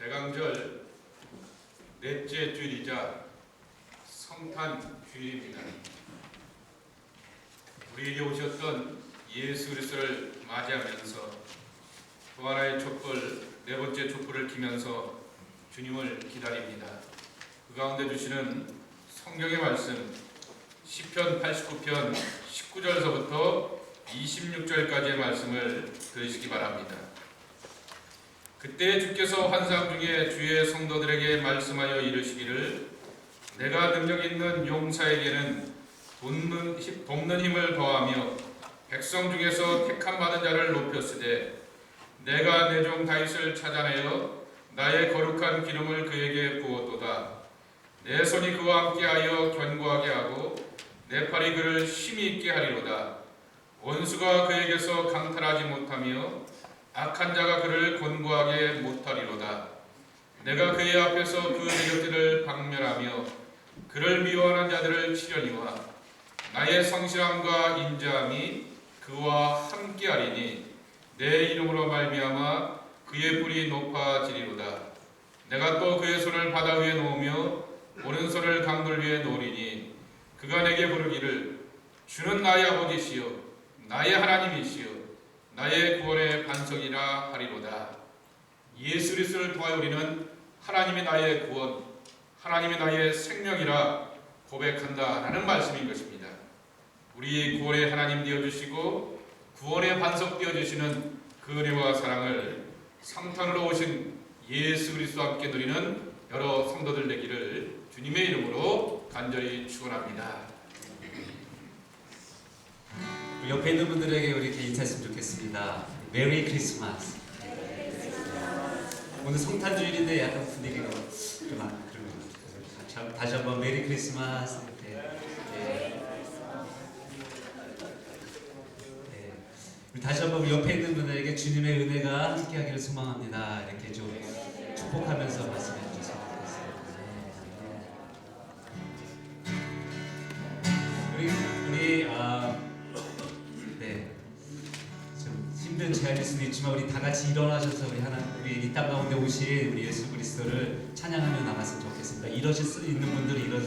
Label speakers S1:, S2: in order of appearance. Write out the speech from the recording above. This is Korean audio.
S1: 대강절 넷째 주일이자 성탄 주일입니다. 우리에게 오셨던 예수 그리스도를 맞이하면서 또 하나의 촛불, 네 번째 촛불을 키면서 주님을 기다립니다. 그 가운데 주시는 성경의 말씀 시편 89편 19절서부터 26절까지의 말씀을 들으시기 바랍니다. 그때 주께서 환상 중에 주의 성도들에게 말씀하여 이르시기를 내가 능력 있는 용사에게는 돕는, 힘- 돕는 힘을 더하며 백성 중에서 택함 받은 자를 높였으되 내가 내 종 다윗을 찾아내어 나의 거룩한 기름을 그에게 부었도다. 내 손이 그와 함께하여 견고하게 하고 내 팔이 그를 힘이 있게 하리로다. 원수가 그에게서 강탈하지 못하며 악한 자가 그를 곤고하게 못하리로다. 내가 그의 앞에서 그 대적들을 박멸하며 그를 미워하는 자들을 치려니와 나의 성실함과 인자함이 그와 함께하리니 내 이름으로 말미암아 그의 뿔이 높아지리로다. 내가 또 그의 손을 바다 위에 놓으며 오른손을 강돌 위에 놓으리니 그가 내게 부르기를 주는 나의 아버지시요 나의 하나님이시요 나의 구원의 반석이라 하리로다. 예수 그리스도를 통하여 우리는 하나님이 나의 구원, 하나님이 나의 생명이라 고백한다라는 말씀인 것입니다. 우리 구원의 하나님 되어 주시고 구원의 반석 되어 주시는 그 은혜와 사랑을 성탄으로 오신 예수 그리스도와 함께 누리는 여러 성도들 되기를 주님의 이름으로 간절히 축원합니다.
S2: 옆에 있는 분들에게 이렇게 인사했으면 좋겠습니다. 메리 크리스마스. 오늘 성탄 주일인데 약간 분위기가 좀 안- 그런 다시 한번 메리 크리스마스. 네. 네. 우리 다시 한번 옆에 있는 분들에게 주님의 은혜가 함께하기를 소망합니다. 이렇게 좀 축복하면서 말씀 힘든 제안일 수도 있지만 우리 다 같이 일어나셔서 우리 하나 우리 이 땅 가운데 오신 우리 예수 그리스도를 찬양하며 나갔으면 좋겠습니다. 일어실 수 있는 같이 찬양